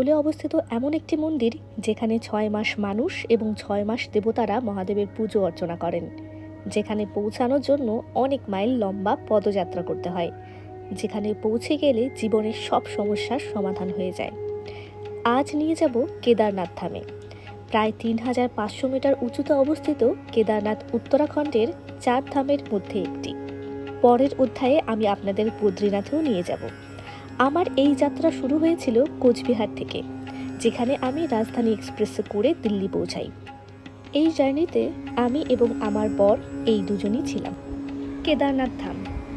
কোলে অবস্থিত এমন একটি মন্দির যেখানে ছয় মাস মানুষ এবং ছয় মাস দেবতারা মহাদেবের পুজো অর্চনা করেন। যেখানে পৌঁছানোর জন্য অনেক মাইল লম্বা পদযাত্রা করতে হয়। যেখানে পৌঁছে গেলে জীবনের সব সমস্যার সমাধান হয়ে যায়। আজ নিয়ে যাব কেদারনাথ ধামে। প্রায় তিন হাজার পাঁচশো মিটার উঁচুতে অবস্থিত কেদারনাথ উত্তরাখণ্ডের চার ধামের মধ্যে একটি। পরের অধ্যায়ে আমি আপনাদের বদ্রীনাথেও নিয়ে যাব। আমার এই যাত্রা শুরু হয়েছিল কোচবিহার থেকে, যেখানে আমি রাজধানী এক্সপ্রেসে করে দিল্লি পৌঁছাই। এই জার্নিতে আমি এবং আমার বর এই দুজনই ছিলাম। কেদারনাথ ধাম,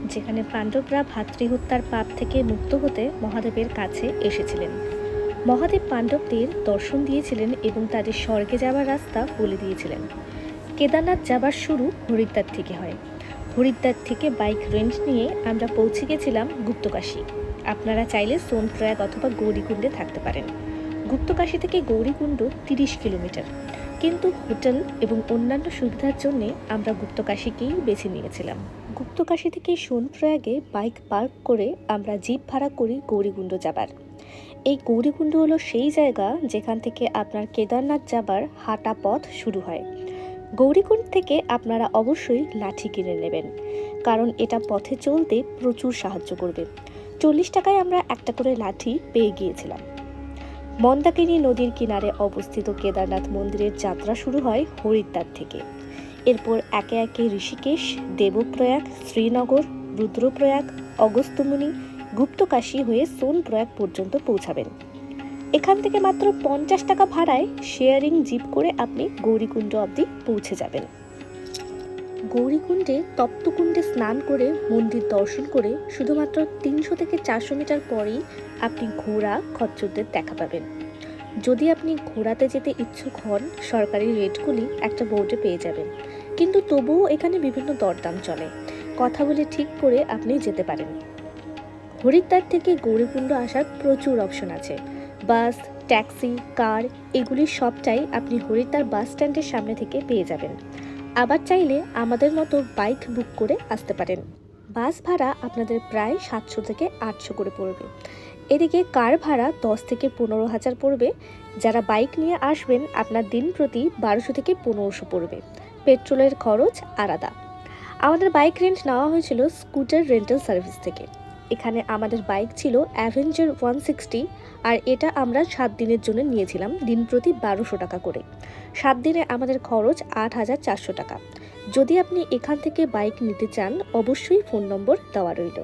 যেখানে পাণ্ডবরা ভাতৃহত্যার পাপ থেকে মুক্ত হতে মহাদেবের কাছে এসেছিলেন। মহাদেব পাণ্ডবদের দর্শন দিয়েছিলেন এবং তাদের স্বর্গে যাওয়ার রাস্তা বলে দিয়েছিলেন। কেদারনাথ যাবার শুরু হরিদ্বার থেকে হয়। হরিদ্বার থেকে বাইক রেন্ট নিয়ে আমরা পৌঁছে গেছিলাম গুপ্তকাশী। আপনারা চাইলে সোনপ্রয়াগ অথবা গৌরীকুণ্ডে থাকতে পারেন। গুপ্তকাশী থেকে গৌরীকুণ্ড তিরিশ কিলোমিটার। কিন্তু হোটেল এবং অন্যান্য সুবিধার জন্যে আমরা গুপ্তকাশীকেই বেছে নিয়েছিলাম। গুপ্তকাশী থেকে সোনপ্রয়াগে বাইক পার্ক করে আমরা জিপ ভাড়া করি গৌরীকুণ্ড যাবার। এই গৌরীকুণ্ড হলো সেই জায়গা যেখান থেকে আপনার কেদারনাথ যাবার হাঁটা পথ শুরু হয়। গৌরীকুণ্ড থেকে আপনারা অবশ্যই লাঠি কিনে নেবেন। কারণ এটা পথে চলতে প্রচুর সাহায্য করবে। চল্লিশ টাকায় আমরা একটা করে লাঠি পেয়ে গিয়েছিলাম। মন্দাকিনী নদীর কিনারে অবস্থিত কেদারনাথ মন্দিরের যাত্রা শুরু হয় হরিদ্বার থেকে। এরপর একে একে ঋষিকেশ, দেবপ্রয়াগ, শ্রীনগর, রুদ্রপ্রয়াগ, অগস্ত্যমুনি, গুপ্তকাশী হয়ে সোনপ্রয়াগ পর্যন্ত পৌঁছাবেন। এখান থেকে মাত্র পঞ্চাশ টাকা ভাড়ায় শেয়ারিং জিপ করে আপনি গৌরীকুণ্ড অবধি পৌঁছে যাবেন। গৌরীকুণ্ডে তপ্তকুণ্ডে স্নান করে মন্দির দর্শন করে শুধুমাত্র তিনশো থেকে চারশো মিটার পরেই আপনি ঘোড়া খচ্চরদের দেখা পাবেন। যদি আপনি ঘোড়াতে যেতে ইচ্ছুক হন, সরকারি রেটগুলি একটা বোর্ডে পেয়ে যাবেন। কিন্তু তবুও এখানে বিভিন্ন দরদাম চলে। কথা বলে ঠিক করে আপনি যেতে পারেন। হরিদ্বার থেকে গৌরীকুণ্ড আসার প্রচুর অপশন আছে। বাস, ট্যাক্সি, কার এগুলির সবটাই আপনি হরিদ্বার বাস স্ট্যান্ডের সামনে থেকে পেয়ে যাবেন। আবার চাইলে আমাদের মতো বাইক বুক করে আসতে পারেন। বাস ভাড়া আপনাদের প্রায় সাতশো থেকে আটশো করে পড়বে। এদিকে কার ভাড়া দশ থেকে পনেরো হাজার পড়বে। যারা বাইক নিয়ে আসবেন, আপনার দিন প্রতি বারোশো থেকে পনেরোশো পড়বে। পেট্রোলের খরচ আলাদা। আমাদের বাইক রেন্ট নেওয়া হয়েছিল স্কুটার রেন্টাল সার্ভিস থেকে। এখানে আমাদের বাইক ছিল অ্যাভেঞ্জার ওয়ান সিক্সটি আর এটা আমরা সাত দিনের জন্য নিয়েছিলাম, দিন প্রতি বারোশো টাকা করে। সাত দিনে আমাদের খরচ আট হাজার চারশো টাকা। যদি আপনি এখান থেকে বাইক নিতে চান, অবশ্যই ফোন নম্বর দেওয়া রইল।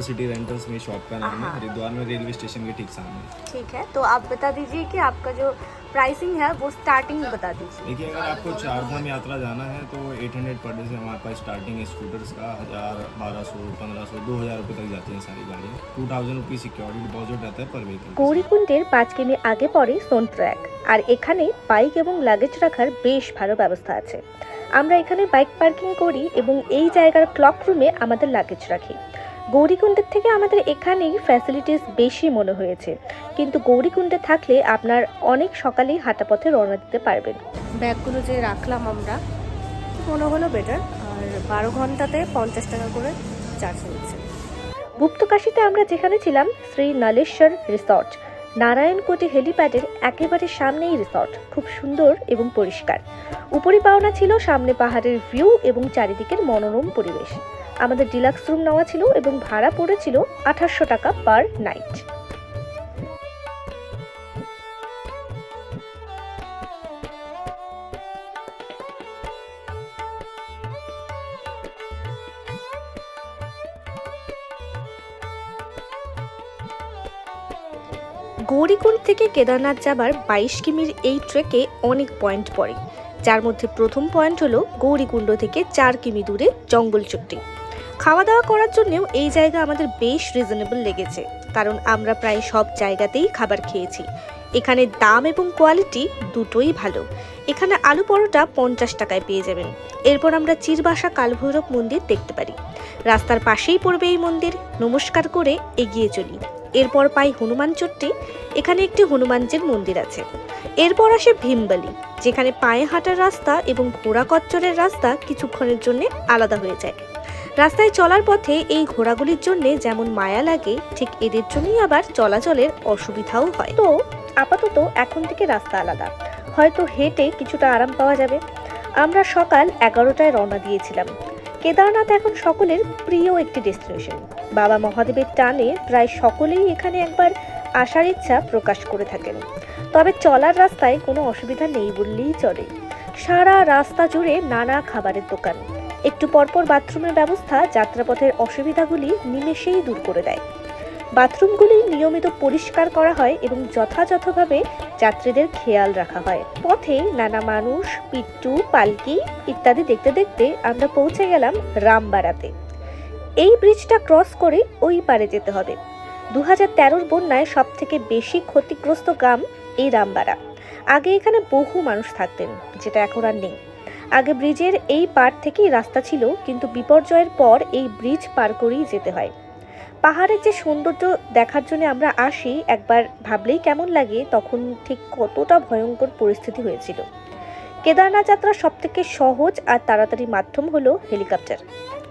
सिटी रेंटल्स में शॉप का नाम हाँ। है हरिद्वार में रेलवे स्टेशन के ठीक सामने ठीक है तो आप बता दीजिए कि आपका जो प्राइसिंग है वो स्टार्टिंग बता दीजिए देखिए अगर आपको चार धाम यात्रा जाना है तो 800 पर डे से हमारे पास स्टार्टिंग है स्कूटर्स का हज़ार बारह सौ पंद्रह सौ दो हज़ार रुपये तक जाती हैं सारी गाड़ियाँ two thousand rupees security deposit रहता है पर व्हीकल গৌরীকুণ্ডের পাঁচ কিমি আগে পড়ে সোনপ্রয়াগ আর এখানে বাইক এবং লাগেজ রাখার বেশ ভালো ব্যবস্থা আছে আমরা এখানে বাইক পার্কিং করি এবং এই জায়গার ক্লক রুমে আমাদের লাগেজ রাখি গৌরীকুণ্ডের থেকে আমাদের এখানেই ফ্যাসিলিটিস বেশি মনে হয়েছে। কিন্তু গৌরীকুণ্ডে থাকলে আপনার অনেক সকালেই হাঁটা পথে রওনা দিতে পারবেন। ব্যাগগুলো যে রাখলাম আমরা মনে হলো বেটার আর বারো ঘন্টাতে পঞ্চাশ টাকা করে চার্জ নিচ্ছে গুপ্তকাশিতে আমরা যেখানে ছিলাম শ্রী নালেশ্বর রিসর্ট। নারায়ণকোটি হেলিপ্যাডের একেবারে সামনেই রিসর্ট খুব সুন্দর এবং পরিষ্কার। উপরি পাওনা ছিল সামনে পাহাড়ের ভিউ এবং চারিদিকের মনোরম পরিবেশ। আমাদের ডিলাক্স রুম নেওয়া ছিল এবং ভাড়া পড়েছিল আঠাশশো টাকা পার নাইট গৌরীকুণ্ড থেকে কেদারনাথ যাবার বাইশ কিমির এই ট্রেকে অনেক পয়েন্ট পড়ে। যার মধ্যে প্রথম পয়েন্ট হলো গৌরীকুণ্ড থেকে চার কিমি দূরে জঙ্গল চট্টি খাওয়া দাওয়া করার জন্যও এই জায়গা আমাদের বেশ রিজনেবল লেগেছে। কারণ আমরা প্রায় সব জায়গাতেই খাবার খেয়েছি। এখানে দাম এবং কোয়ালিটি দুটোই ভালো। এখানে আলু পরোটা পঞ্চাশ টাকায় পেয়ে যাবেন। এরপর আমরা চিরবাসা কালভৈরব মন্দির দেখতে পারি। রাস্তার পাশেই পড়বে এই মন্দির। নমস্কার করে এগিয়ে চলি। এরপর পাই হনুমান চট্টি এখানে একটি হনুমানজির মন্দির আছে। এরপর আসে ভীমবালি, যেখানে পায়ে হাঁটার রাস্তা এবং ঘোড়া কচ্চরের রাস্তা কিছুক্ষণের জন্য আলাদা হয়ে যায়। রাস্তায় চলার পথে এই ঘোড়াগুলির জন্য যেমন মায়া লাগে, ঠিক এদের জন্যই আবার চলাচলের অসুবিধাও হয়। তো আপাতত এখন থেকে রাস্তা আলাদা। হয়তো হেঁটে কিছুটা আরাম পাওয়া যাবে। আমরা সকাল এগারোটায় রওনা দিয়েছিলাম। কেদারনাথ এখন সকলের প্রিয় একটি ডেস্টিনেশন। বাবা মহাদেবের টানে প্রায় সকলেই এখানে একবার আসার ইচ্ছা প্রকাশ করে থাকেন। তবে চলার রাস্তায় কোনো অসুবিধা নেই বললেই চলে। সারা রাস্তা জুড়ে নানা খাবারের দোকান। একটু পরপর বাথরুমের ব্যবস্থা যাত্রাপথের অসুবিধাগুলি নিমেষেই দূর করে দেয়। বাথরুমগুলি নিয়মিত পরিষ্কার করা হয় এবং যথাযথভাবে যাত্রীদের খেয়াল রাখা হয়। পথে নানা মানুষ, পিট্টু, পালকি ইত্যাদি দেখতে দেখতে আমরা পৌঁছে গেলাম রামবাড়াতে। এই ব্রিজটা ক্রস করে ওই পারে যেতে হবে। দু হাজার তেরোর বন্যায় সব থেকে বেশি ক্ষতিগ্রস্ত গ্রাম এই রামবাড়া। আগে এখানে বহু মানুষ থাকতেন, যেটা এখন আর নেই। আগে ব্রিজের এই পার থেকেই রাস্তা ছিল, কিন্তু বিপর্যয়ের পর এই ব্রিজ পার করেই যেতে হয়। পাহাড়ের যে সৌন্দর্য দেখার জন্য আমরা আসি, একবার ভাবলেই কেমন লাগে, তখন ঠিক কতটা ভয়ঙ্কর পরিস্থিতি হয়েছিল। কেদারনাথ যাত্রার সব থেকে সহজ আর তাড়াতাড়ি মাধ্যম হলো হেলিকপ্টার।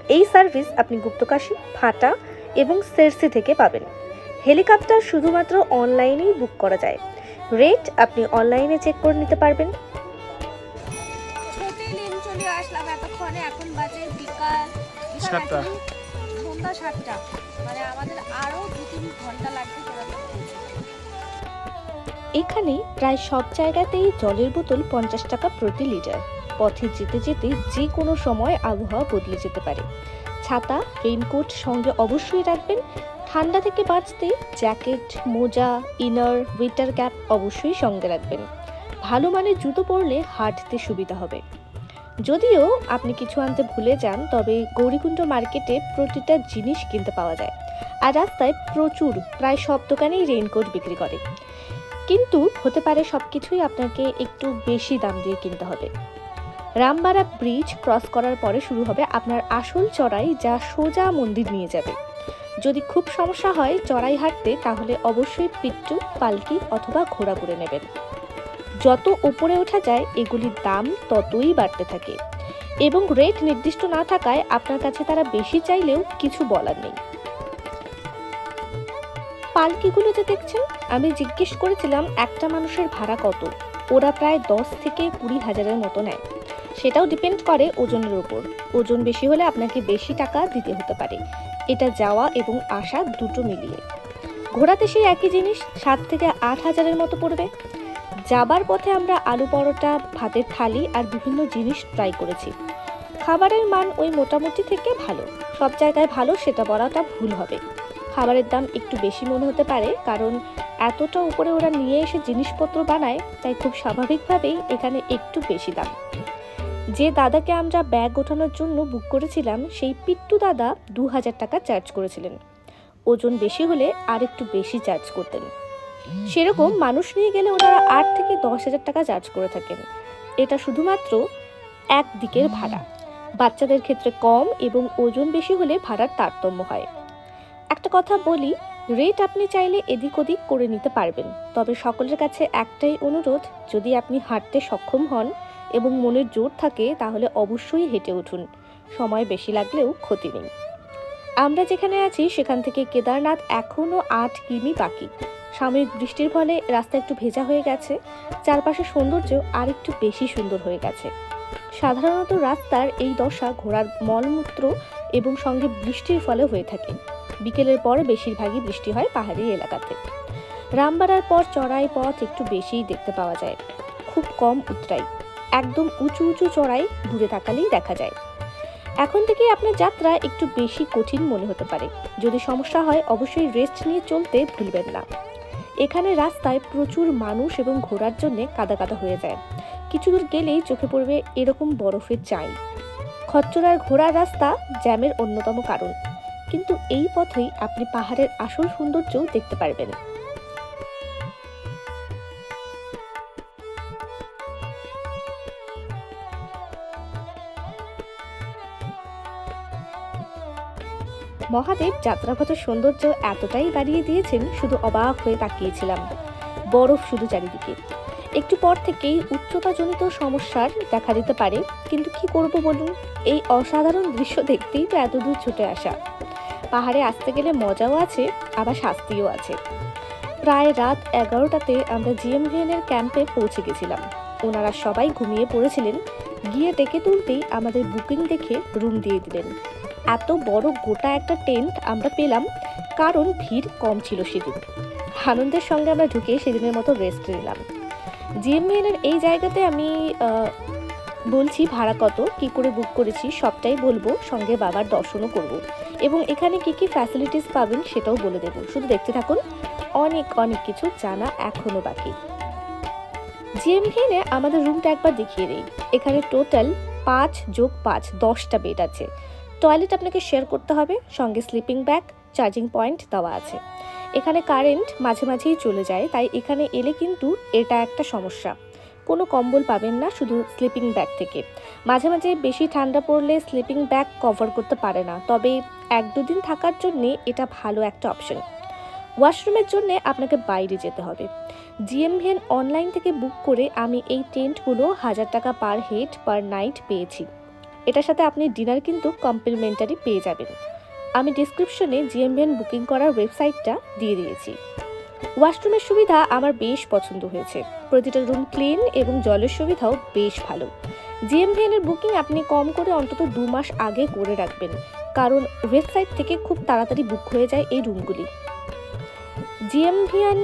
এই সার্ভিস আপনি গুপ্তকাশী, ফাটা এবং সেরসি থেকে পাবেন। হেলিকপ্টার শুধুমাত্র অনলাইনেই বুক করা যায়। রেট আপনি অনলাইনে চেক করে নিতে পারবেন। চলে আসলাম এতক্ষণে এখন বাজে বিকাল বিকাল সাতটা। সন্ধ্যা সাতটা। মানে আমাদের আরও দু তিন ঘণ্টা লাগবে এখানে প্রায় সব জায়গাতেই জলের বোতল পঞ্চাশ টাকা প্রতি লিটার। পথে যেতে যেতে যে কোনো সময় আবহাওয়া বদলে যেতে পারে। ছাতা রেইনকোট সঙ্গে অবশ্যই রাখবেন। ঠান্ডা থেকে বাঁচতে জ্যাকেট মোজা ইনার উইটার ক্যাপ অবশ্যই সঙ্গে রাখবেন। ভালো মানের জুতো পরলে হাঁটতে সুবিধা হবে। যদিও আপনি কিছু আনতে ভুলে যান, তবে গৌরীকুণ্ড মার্কেটে প্রতিটা জিনিস কিনতে পাওয়া যায় আর রাস্তায় প্রচুর, প্রায় সব দোকানেই রেইনকোট বিক্রি করে। কিন্তু হতে পারে সব কিছুই আপনাকে একটু বেশি দাম দিয়ে কিনতে হবে। রামবাড়া ব্রিজ ক্রস করার পরে শুরু হবে আপনার আসল চড়াই যা সোজা মন্দির নিয়ে যাবে। যদি খুব সমস্যা হয় চড়াই হাঁটতে, তাহলে অবশ্যই পিট্টু, পালকি অথবা ঘোড়া করে নেবেন। যত উপরে ওঠা যায়, এগুলির দাম ততই বাড়তে থাকে। এবং রেট নির্দিষ্ট না থাকায় আপনার কাছে তারা বেশি চাইলেও কিছু বলার নেই। পালকিগুলো যে দেখছেন, আমি জিজ্ঞেস করেছিলাম, একটা মানুষের ভাড়া কত? ওরা প্রায় দশ থেকে কুড়ি হাজারের মতো নেয়। সেটাও ডিপেন্ড করে ওজনের উপর। ওজন বেশি হলে আপনাকে বেশি টাকা দিতে হতে পারে। এটা যাওয়া এবং আসা দুটো মিলিয়ে। ঘোরাতে সেই একই জিনিস সাত থেকে আট হাজারের মতো পড়বে। যাবার পথে আমরা আলু পরোটা, ভাতের থালি আর বিভিন্ন জিনিস ট্রাই করেছি। খাবারের মান ওই মোটামুটি থেকে ভালো। সব জায়গায় ভালো সেটা বলাটা ভুল হবে। খাবারের দাম একটু বেশি মনে হতে পারে, কারণ এতটা উপরে ওরা নিয়ে এসে জিনিসপত্র বানায়, তাই খুব স্বাভাবিকভাবেই এখানে একটু বেশি দাম। যে দাদাকে আমরা ব্যাগ ওঠানোর জন্য বুক করেছিলাম, সেই পিট্টু দাদা দু হাজার টাকা চার্জ করেছিলেন। ওজন বেশি হলে আর একটু বেশি চার্জ করতেন। সেরকম মানুষ নিয়ে গেলে ওনারা আট থেকে দশ হাজার টাকা চার্জ করে থাকেন। এটা শুধুমাত্র এক দিকের ভাড়া। বাচ্চাদের ক্ষেত্রে কম এবং ওজন বেশি হলে ভাড়ার তারতম্য হয়। একটা কথা বলি রেট আপনি চাইলে এদিক ওদিক করে নিতে পারবেন। তবে সকলের কাছে একটাই অনুরোধ, যদি আপনি হাঁটতে সক্ষম হন এবং মনের জোর থাকে, তাহলে অবশ্যই হেঁটে উঠুন। সময় বেশি লাগলেও ক্ষতি নেই। আমরা যেখানে আছি, সেখান থেকে কেদারনাথ এখনও আট কিমি বাকি। সাময়িক বৃষ্টির ফলে রাস্তা একটু ভেজা হয়ে গেছে চারপাশের সৌন্দর্য আর একটু বেশি সুন্দর হয়ে গেছে। সাধারণত রাস্তার এই দশা ঘোড়ার মলমূত্র এবং সঙ্গে বৃষ্টির ফলে হয়ে থাকে। বিকেলের পর বেশিরভাগই বৃষ্টি হয় পাহাড়ি এলাকাতে। রামবাড়ার পর চড়াই পথ একটু বেশিই দেখতে পাওয়া যায়। খুব কম উতরাই। একদম উঁচু উঁচু চড়াই দূরে তাকালেই দেখা যায়। এখন থেকে আপনার যাত্রা একটু বেশি কঠিন মনে হতে পারে। যদি সমস্যা হয়, অবশ্যই রেস্ট নিয়ে চলতে ভুলবেন না। এখানে রাস্তায় প্রচুর মানুষ এবং ঘোরার জন্য কাদা কাদা হয়ে যায়। কিছু দূর গেলেই চোখে পড়বে এরকম বরফের চাই খচ্চরার ঘোরার রাস্তা জ্যামের অন্যতম কারণ। কিন্তু এই পথেই আপনি পাহাড়ের আসল সৌন্দর্যও দেখতে পারবেন। মহাদেব যাত্রাপথের সৌন্দর্য এতটাই বাড়িয়ে দিয়েছেন, শুধু অবাক হয়ে তাকিয়েছিলাম। বরফ শুধু চারিদিকে। একটু পর থেকেই উচ্চতাজনিত সমস্যার দেখা দিতে পারে, কিন্তু কি করব বলুন? এই অসাধারণ দৃশ্য দেখতেই তো এত দূর ছুটে আসা। পাহাড়ে আসতে গেলে মজাও আছে, আবার শাস্তিও আছে। প্রায় রাত এগারোটাতে আমরা জিএমভিএনের ক্যাম্পে পৌঁছে গেছিলাম। ওনারা সবাই ঘুমিয়ে পড়েছিলেন। গিয়ে ডেকে তুলতেই আমাদের বুকিং দেখে রুম দিয়ে দিলেন। এত বড় গোটা একটা টেন্ট আমরা পেলাম, কারণ ভিড় কম ছিল সেদিন। আনন্দের সঙ্গে আমরা ঢুকে সেদিনের মতো রেস্ট নিলাম। জিএমভিএনের এই জায়গাতে আমি বলছি ভাড়া কত, কি করে বুক করেছি, সবটাই বলব, সঙ্গে বাবার দর্শনও করব। এবং এখানে কি কি ফ্যাসিলিটিস পাবেন সেটাও বলে দেবো। শুধু দেখতে থাকুন, অনেক অনেক কিছু জানা এখনও বাকি। জিএমভিএনে আমাদের রুমটা একবার দেখিয়ে দিই। এখানে টোটাল পাঁচ যোগ পাঁচ, দশটা বেড আছে। টয়লেট আপনাকে শেয়ার করতে হবে, সঙ্গে স্লিপিং ব্যাগ চার্জিং পয়েন্ট দেওয়া আছে। এখানে কারেন্ট মাঝে মাঝেই চলে যায়, তাই এখানে এলে কিন্তু এটা একটা সমস্যা। কোনো কম্বল পাবেন না, শুধু স্লিপিং ব্যাগ থেকে। মাঝে মাঝে বেশি ঠান্ডা পড়লে স্লিপিং ব্যাগ কভার করতে পারে না, তবে এক দুদিন থাকার জন্যে এটা ভালো একটা অপশন ওয়াশরুমের জন্য আপনাকে বাইরে যেতে হবে। জিএমভিএন অনলাইন থেকে বুক করে আমি এই টেন্টগুলো হাজার টাকা পার হেড পার নাইট পেয়েছি। এটার সাথে আপনি ডিনার কিন্তু কমপ্লিমেন্টারি পেয়ে যাবেন। আমি ডিসক্রিপশনে জিএমভিএন বুকিং করার ওয়েবসাইটটা দিয়ে দিয়েছি। ওয়াশরুমের সুবিধা আমার বেশ পছন্দ হয়েছে। প্রতিটা রুম ক্লিন এবং জলের সুবিধাও বেশ ভালো। জিএমভিএন এর বুকিং আপনি কম করে অন্তত দু মাস আগে করে রাখবেন। কারণ ওয়েবসাইট থেকে খুব তাড়াতাড়ি বুক হয়ে যায় এই রুমগুলি জিএমভিএন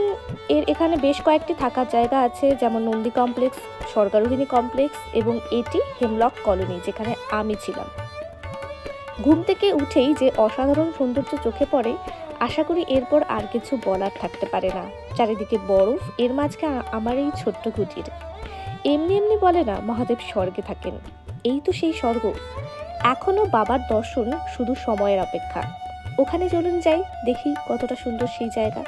এর এখানে বেশ কয়েকটি থাকার জায়গা আছে, যেমন নন্দী কমপ্লেক্স, স্বর্গারোহিণী কমপ্লেক্স এবং এটি হেমলক কলোনি, যেখানে আমি ছিলাম। ঘুম থেকে উঠেই যে অসাধারণ সৌন্দর্য চোখে পড়ে, আশা করি এরপর আর কিছু বলার থাকতে পারে না। চারিদিকে বরফ, এর মাঝকে আমার এই ছোট্ট কুটির। এমনি এমনি বলে না, মহাদেব স্বর্গে থাকেন। এই তো সেই স্বর্গ। এখনও বাবার দর্শন শুধু সময়ের অপেক্ষা। ওখানে চলুন যাই, দেখি কতটা সুন্দর সেই জায়গা।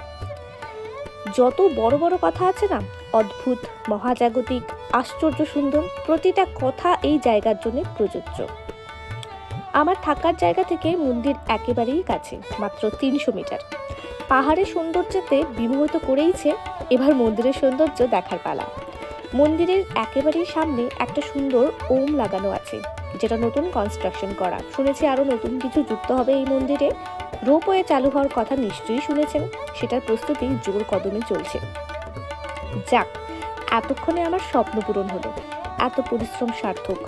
যত বড় বড় কথা আছে না, অদ্ভুত, মহাজাগতিক, আশ্চর্য সুন্দর, প্রতিটা কথা এই জায়গার জন্য প্রযোজ্য। আমার থাকার জায়গা থেকে মন্দির একেবারেই কাছে, মাত্র তিনশো মিটার। পাহাড়ের সৌন্দর্যতে বিমোহিত করেইছে এবার মন্দিরের সৌন্দর্য দেখার পালা। মন্দিরের একেবারেই সামনে একটা সুন্দর ওম লাগানো আছে। যেটা নতুন কনস্ট্রাকশন করা। শুনেছি আরও নতুন কিছু যুক্ত হবে এই মন্দিরে। রোপওয়ে চালু হওয়ার কথা নিশ্চয়ই শুনেছেন, সেটার প্রস্তুতি জোর কদমে চলছে। যাক, এতক্ষণে আমার স্বপ্ন পূরণ হলো। এত পরিশ্রম সার্থক।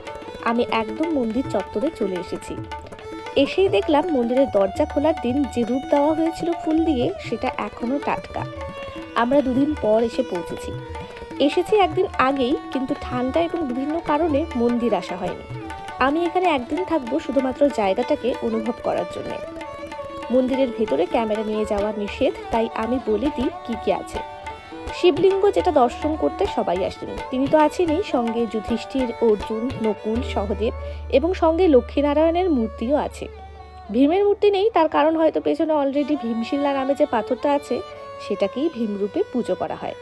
আমি একদম মন্দির চত্বরে চলে এসেছি। এসেই দেখলাম মন্দিরের দরজা খোলার দিন যে রূপ দেওয়া হয়েছিল ফুল দিয়ে, সেটা এখনও টাটকা। আমরা দুদিন পর এসে পৌঁছেছি। এসেছি একদিন আগেই, কিন্তু ঠান্ডা এবং বিভিন্ন কারণে মন্দির আসা হয়নি। আমি এখানে একদিন থাকব শুধুমাত্র জায়গাটাকে অনুভব করার জন্য। মন্দিরের ভেতরে ক্যামেরা নিয়ে যাওয়া নিষেধ, তাই আমি বলে দিই কি কি আছে। শিবলিঙ্গ যেটা দর্শন করতে সবাই আসেন। তিনি তো আছেনই, সঙ্গে যুধিষ্ঠির, অর্জুন, নকুল, সহদেব এবং সঙ্গে লক্ষ্মীনারায়ণের মূর্তিও আছে। ভীমের মূর্তি নেই, তার কারণ হয়তো পেছনে অলরেডি ভীমশিল্লা নামে যে পাথরটা আছে, সেটাকেই ভীমরূপে পুজো করা হয়।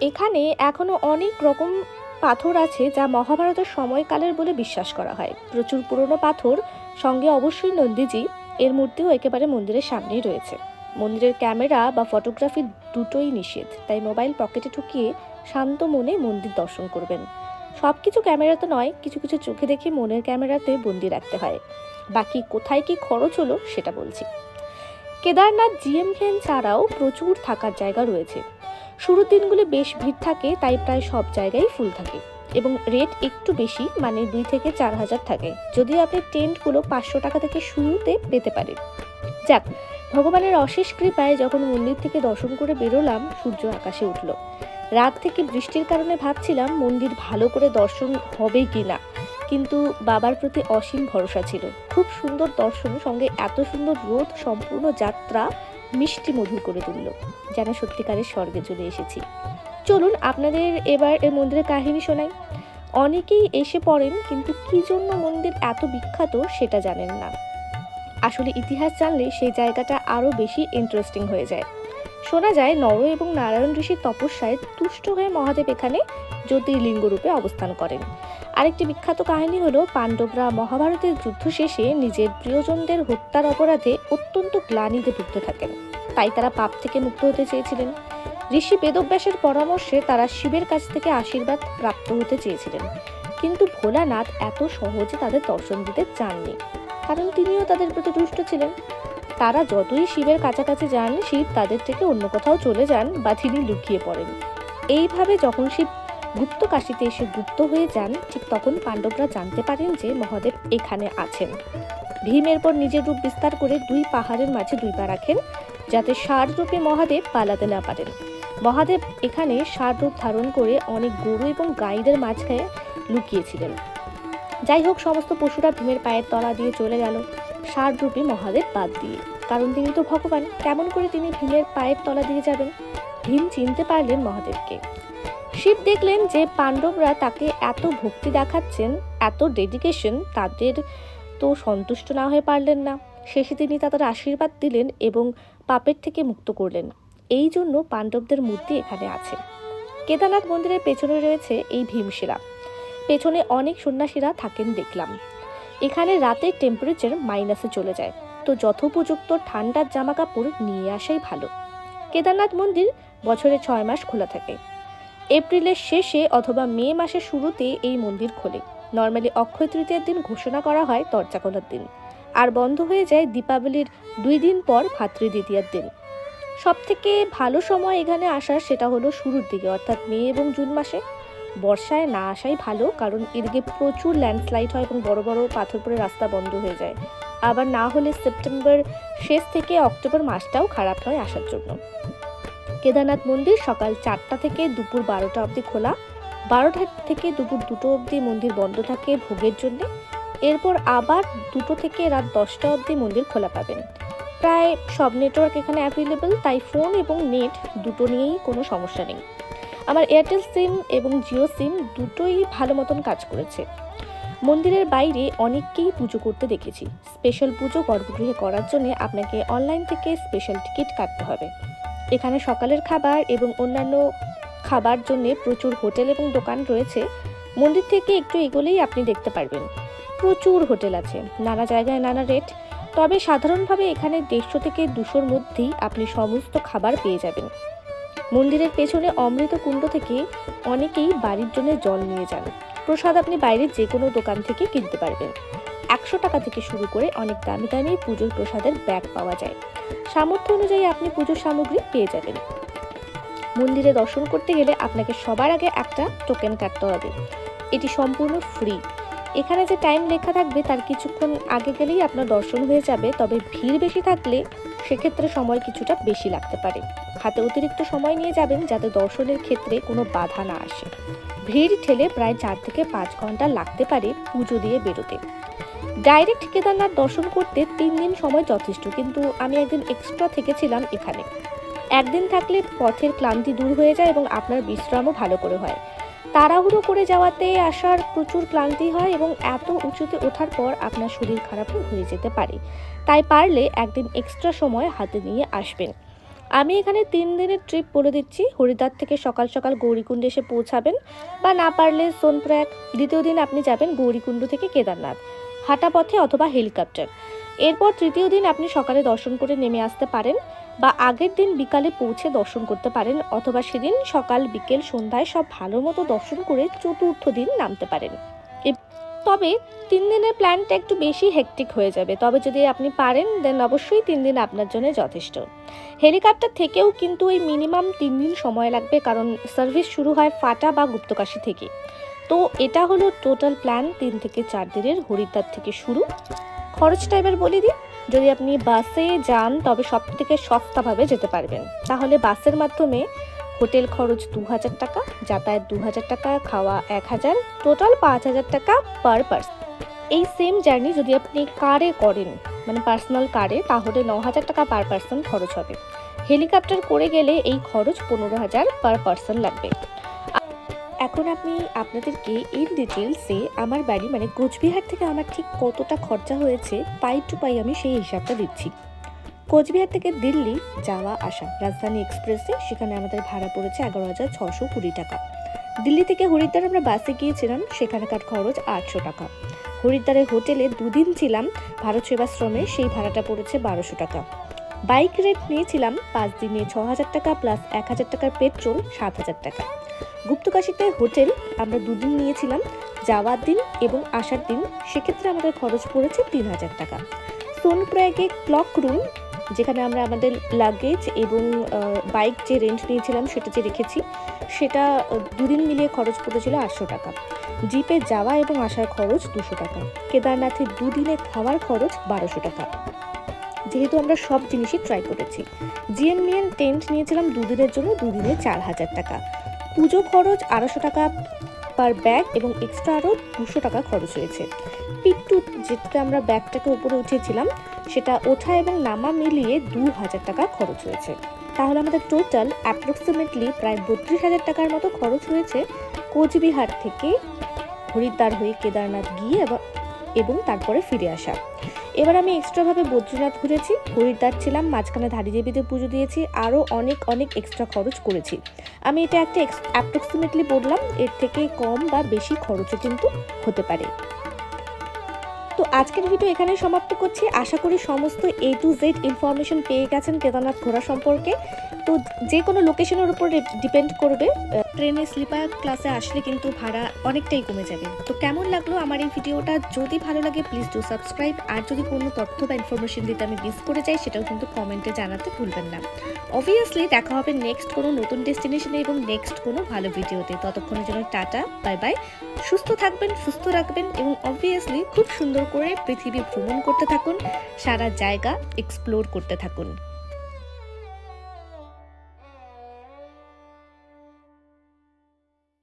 এখানে এখনও অনেক রকম পাথর আছে যা মহাভারতের সময়কালের বলে বিশ্বাস করা হয়। প্রচুর পুরনো পাথর, সঙ্গে অবশ্যই নন্দীজি, এর মূর্তিও একেবারে মন্দিরের সামনেই রয়েছে। মন্দিরের ক্যামেরা বা ফটোগ্রাফি দুটোই নিষেধ, তাই মোবাইল পকেটে ঢুকিয়ে শান্ত মনে মন্দির দর্শন করবেন। সব কিছু ক্যামেরাতে নয়, কিছু কিছু চোখে দেখে মনের ক্যামেরাতে বন্দি রাখতে হয়। বাকি কোথায় কি খরচ হলো সেটা বলছি। কেদারনাথ জিএমভিএন ছাড়াও প্রচুর থাকার জায়গা রয়েছে। শুরুর দিনগুলি বেশ ভিড় থাকে, তাই প্রায় সব জায়গায় ফুল থাকে। এবং রেট একটু বেশি মানে দুই থেকে চার হাজার থাকে। যদিও আপনি টেন্টগুলো পাঁচশো টাকা থেকে শুরুতে পেতে পারেন। যাক, ভগবানের অশেষ কৃপায় যখন মন্দির থেকে দর্শন করে বেরোলাম, সূর্য আকাশে উঠল। রাত থেকে বৃষ্টির কারণে ভাবছিলাম, মন্দির ভালো করে দর্শন হবে কি না? কিন্তু বাবার প্রতি অসীম ভরসা ছিল। খুব সুন্দর দর্শন, সঙ্গে এত সুন্দর রোদ, সম্পূর্ণ যাত্রা মিষ্টি মধুর করে তুলল, যেন সত্যিকারের স্বর্গে চলে এসেছি। চলুন আপনাদের এবার এই মন্দিরের কাহিনী শোনাই। অনেকেই এসে পড়েন, কিন্তু কি জন্য মন্দির এত বিখ্যাত সেটা জানেন না। আসলে ইতিহাস জানলে সেই জায়গাটা আরও বেশি ইন্টারেস্টিং হয়ে যায়। শোনা যায় নর এবং নারায়ণ ঋষির তপস্যায় তুষ্ট হয়ে মহাদেব এখানে জ্যোতির্লিঙ্গ রূপে অবস্থান করেন। আরেকটি বিখ্যাত কাহিনী হলো, পাণ্ডবরা মহাভারতের যুদ্ধ শেষে নিজের প্রিয়জনদের হত্যার অপরাধে অত্যন্ত গ্লানিতে ভুগতে থাকেন। তাই তারা পাপ থেকে মুক্ত হতে চেয়েছিলেন। ঋষি বেদব্যাসের পরামর্শে তারা শিবের কাছ থেকে আশীর্বাদ প্রাপ্ত হতে চেয়েছিলেন। কিন্তু ভোলানাথ এত সহজে তাদের দর্শন দিতে চাননি, কারণ তিনিও তাদের প্রতি দুষ্ট ছিলেন। তারা যতই শিবের কাছাকাছি যান, শিব তাদের থেকে অন্য কোথাও চলে যান বা তিনি লুকিয়ে পড়েন। এইভাবে যখন শিব গুপ্ত কাশিতে এসে গুপ্ত হয়ে যান, ঠিক তখন পাণ্ডবরা জানতে পারেন যে মহাদেব এখানে আছেন। ভীম এরপর নিজের রূপ বিস্তার করে দুই পাহাড়ের মাঝে দুই পা রাখেন, যাতে ষাঁড় রূপে মহাদেব পালাতে না পারেন। মহাদেব এখানে ষাঁড় রূপ ধারণ করে অনেক গরু এবং গাইদের মাঝে লুকিয়েছিলেন। যাই হোক, সমস্ত পশুরা ভীমের পায়ের তলা দিয়ে চলে গেল। ষাঁড় রূপে মহাদেব বাদ দিয়ে। কারণ তিনি তো ভগবান, কেমন করে তিনি ভীমের পায়ের তলা দিয়ে যাবেন? ভীম চিনতে পারলেন মহাদেবকে। শিব দেখলেন যে পাণ্ডবরা তাকে এত ভক্তি দেখাচ্ছেন, এত ডেডিকেশন তাদের তো সন্তুষ্ট না হয়ে পারলেন না। শেষে তিনি তাদের আশীর্বাদ দিলেন এবং পাপের থেকে মুক্ত করলেন। এই জন্য পাণ্ডবদের মূর্তি এখানে আছে। কেদারনাথ মন্দিরের পেছনে রয়েছে এই ভীমশিলা। পেছনে অনেক সন্ন্যাসীরা থাকেন দেখলাম। এখানে রাতের টেম্পারেচার মাইনাসে চলে যায়। তো যথোপযুক্ত ঠান্ডার জামা কাপড় নিয়ে আসাই ভালো। কেদারনাথ মন্দির বছরে ছয় মাস খোলা থাকে। এপ্রিলের শেষে অথবা মে মাসের শুরুতে এই মন্দির খোলে। নর্মালি অক্ষয় তৃতীয়ার দিন ঘোষণা করা হয় খোলার দিন। আর বন্ধ হয়ে যায় দীপাবলির দুই দিন পর ভাতৃ দ্বিতীয়ার দিন। সব থেকে ভালো সময় এখানে আসার সেটা হলো শুরুর দিকে, অর্থাৎ মে এবং জুন মাসে। বর্ষায় না আসাই ভালো, কারণ এদিকে প্রচুর ল্যান্ডস্লাইড হয় এবং বড় বড় পাথর পরে রাস্তা বন্ধ হয়ে যায়। আবার না হলে সেপ্টেম্বর শেষ থেকে অক্টোবর মাসটাও খারাপ হয় আসার জন্য। কেদারনাথ মন্দির সকাল চারটা থেকে দুপুর বারোটা অবধি খোলা, বারোটা থেকে দুপুর দুটো অবধি মন্দির বন্ধ থাকে ভোগের জন্য। এরপর আবার দুটো থেকে রাত দশটা অবধি মন্দির খোলা পাবেন। প্রায় সব নেটওয়ার্ক এখানে অ্যাভেলেবেল তাই ফোন এবং নেট দুটো নিয়েই কোনো সমস্যা নেই। আমার এয়ারটেল সিম এবং জিও সিম দুটোই ভালো মতন কাজ করেছে। মন্দিরের বাইরে অনেককেই পুজো করতে দেখেছি। স্পেশাল পুজো গর্ভগৃহে করার জন্য আপনাকে অনলাইন থেকে স্পেশাল টিকিট কাটতে হবে। এখানে সকালের খাবার এবং অন্যান্য খাবার জন্য প্রচুর হোটেল এবং দোকান রয়েছে। মন্দির থেকে একটু এগোলেই আপনি দেখতে পারবেন। প্রচুর হোটেল আছে, নানা জায়গায় নানা রেট। তবে সাধারণভাবে এখানে দেড়শো থেকে দুশোর মধ্যেই আপনি সমস্ত খাবার পেয়ে যাবেন। মন্দিরের পেছনে অমৃত কুণ্ড থেকে অনেকেই বাড়ির জন্য জল নিয়ে যান। প্রসাদ আপনি বাইরের যে কোনো দোকান থেকে কিনতে পারবেন। একশো টাকা থেকে শুরু করে অনেক দামি দামি পুজোর প্রসাদের ব্যাগ পাওয়া যায়। সামর্থ্য অনুযায়ী আপনি পুজোর সামগ্রী পেয়ে যাবেন। মন্দিরে দর্শন করতে গেলে আপনাকে সবার আগে একটা টোকেন কাটতে হবে। এটি সম্পূর্ণ ফ্রি এখানে যে টাইম লেখা থাকবে তার কিছুক্ষণ আগে গেলেই আপনার দর্শন হয়ে যাবে, তবে ভিড় বেশি থাকলে সেক্ষেত্রে সময় কিছুটা বেশি লাগতে পারে। হাতে অতিরিক্ত সময় নিয়ে যাবেন যাতে দর্শনের ক্ষেত্রে কোনো বাধা না আসে। ভিড় ঠেলে প্রায় চার থেকে পাঁচ ঘণ্টা লাগতে পারে পুজো দিয়ে বেরোতে। ডাইরেক্ট কেদারনাথ দর্শন করতে তিন দিন সময় যথেষ্ট, কিন্তু আমি একদিন এক্সট্রা থেকেছিলাম এখানে। একদিন থাকলে পথের ক্লান্তি দূর হয়ে যায় এবং আপনার বিশ্রামও ভালো করে হয়। তাড়াহুড়ো করে যাওয়াতে আসার প্রচুর ক্লান্তি হয় এবং এত উঁচুতে ওঠার পর আপনার শরীর খারাপও হয়ে যেতে পারে। তাই পারলে একদিন এক্সট্রা সময় হাতে নিয়ে আসবেন। আমি এখানে তিন দিনের ট্রিপ বলে দিচ্ছি। হরিদ্বার থেকে সকাল সকাল গৌরীকুণ্ডে এসে পৌঁছাবেন বা না পারলে সোনপ্রয়াগ দ্বিতীয় দিন আপনি যাবেন গৌরীকুণ্ড থেকে কেদারনাথ। হাঁটা পথে অথবা হেলিকপ্টার। এরপর তৃতীয় দিন আপনি সকালে দর্শন করে নেমে আসতে পারেন বা আগের দিন বিকালে পৌঁছে দর্শন করতে পারেন অথবা সেদিন সকাল, বিকেল, সন্ধ্যায় সব ভালো মতো দর্শন করে চতুর্থ দিন নামতে পারেন। তবে তিন দিনের প্ল্যানটা একটু বেশি হেকটিক হয়ে যাবে। তবে যদি আপনি পারেন দেন অবশ্যই তিন দিন আপনার জন্য যথেষ্ট। হেলিকপ্টার থেকেও কিন্তু এই মিনিমাম তিন দিন সময় লাগবে, কারণ সার্ভিস শুরু হয় ফাটা বা গুপ্তকাশি থেকে। তো এটা হলো টোটাল প্ল্যান তিন থেকে চার দিনের হরিদ্বার থেকে শুরু। খরচটা এবার বলে দিই, যদি আপনি বাসে যান, তবে সব থেকে সস্তাভাবে যেতে পারবেন। তাহলে বাসের মাধ্যমে হোটেল খরচ দু হাজার টাকা, যাতায়াত দু হাজার টাকা, খাওয়া এক হাজার টোটাল পাঁচ হাজার টাকা পার পার্সন এই সেম জার্নি যদি আপনি কারে করেন মানে পার্সোনাল কারে তাহলে ন হাজার টাকা পার পার্সন খরচ হবে। হেলিকপ্টার করে গেলে এই খরচ পনেরো হাজার পার পার্সন লাগবে। এখন আমি আপনাদেরকে ইন ডিটেলসে আমার বাড়ি মানে কোচবিহার থেকে আমার ঠিক কতটা খরচা হয়েছে, পাই টু পাই আমি সেই হিসাবটা দিচ্ছি। কোচবিহার থেকে দিল্লি যাওয়া, আসা, রাজধানী এক্সপ্রেসে সেখানে আমাদের ভাড়া পড়েছে এগারো হাজার ছশো কুড়ি টাকা। দিল্লি থেকে হরিদ্বার আমরা বাসে গিয়েছিলাম, সেখানকার খরচ আটশো টাকা। হরিদ্বারের হোটেলে দুদিন ছিলাম, ভারত সেবাশ্রমে সেই ভাড়াটা পড়েছে বারোশো টাকা। বাইক রেট নিয়েছিলাম পাঁচ দিনে ছ হাজার টাকা প্লাস এক হাজার টাকার পেট্রোল সাত হাজার টাকা। গুপ্তকাশিতে হোটেল আমরা দুদিন নিয়েছিলাম, যাওয়ার দিন এবং আসার দিন, সেক্ষেত্রে আমাদের খরচ পড়েছে তিন হাজার টাকা। সোনপ্রয়াগে ক্লক রুম, যেখানে আমরা আমাদের লাগেজ এবং বাইক যে রেন্ট নিয়েছিলাম সেটা যে রেখেছি, সেটা দুদিন মিলিয়ে খরচ পড়েছিল আটশো টাকা। জিপে যাওয়া এবং আসার খরচ দুশো টাকা। কেদারনাথে দুদিনে খাওয়ার খরচ বারোশো টাকা। যেহেতু আমরা সব জিনিসই ট্রাই করেছি। জিএমবিএন টেন্ট নিয়েছিলাম দুদিনের জন্য, দুদিনে চার হাজার টাকা। পুজো খরচ আড়াইশো টাকা পার ব্যাগ এবং এক্সট্রা আরও দুশো টাকা খরচ হয়েছে। পিট্টু যেটাতে আমরা ব্যাগটাকে উপরে উঠিয়েছিলাম, সেটা ওঠা এবং নামা মিলিয়ে দু হাজার টাকা খরচ হয়েছে। তাহলে আমাদের টোটাল অ্যাপ্রক্সিমেটলি প্রায় বত্রিশ হাজার টাকার মতো খরচ হয়েছে কোচবিহার থেকে হরিদ্বার হয়ে কেদারনাথ গিয়ে এবার এবং তারপরে ফিরে আসা। এবার আমি এক্সট্রাভাবে বদ্রীনাথ ঘুরেছি, হরিদ্বার ছিলাম, মাঝখানে ধারী দেবীতে পুজো দিয়েছি, আরও অনেক অনেক এক্সট্রা খরচ করেছি। আমি এটা একটা অ্যাপ্রক্সিমেটলি বললাম, এর থেকে কম বা বেশি খরচও কিন্তু হতে পারে। তো আজকের ভিডিও এখানে সমাপ্ত করছি। আশা করি সমস্ত এ টু জেড ইনফরমেশন পেয়ে গেছেন কেদারনাথ ঘোরা সম্পর্কে। তো যে কোনো লোকেশনের উপর ডিপেন্ড করবে ট্রেনে স্লিপার ক্লাসে আসলে কিন্তু ভাড়া অনেকটাই কমে যাবে। তো কেমন লাগল আমার এই ভিডিওটা যদি ভালো লাগে প্লিজ ডু সাবস্ক্রাইব আর যদি কোনো তথ্য বা ইনফরমেশন দিতে আমি মিস করে যাই, সেটাও কিন্তু কমেন্টে জানাতে ভুলবেন না। অবভিয়াসলি দেখা হবে নেক্সট কোনো নতুন ডেস্টিনেশনে এবং নেক্সট কোনো ভালো ভিডিওতে ততক্ষণের জন্য টাটা বাই বাই সুস্থ থাকবেন, সুস্থ রাখবেন এবং অবভিয়াসলি খুব সুন্দর করে পৃথিবী ভ্রমণ করতে থাকুন, সারা জায়গা এক্সপ্লোর করতে থাকুন।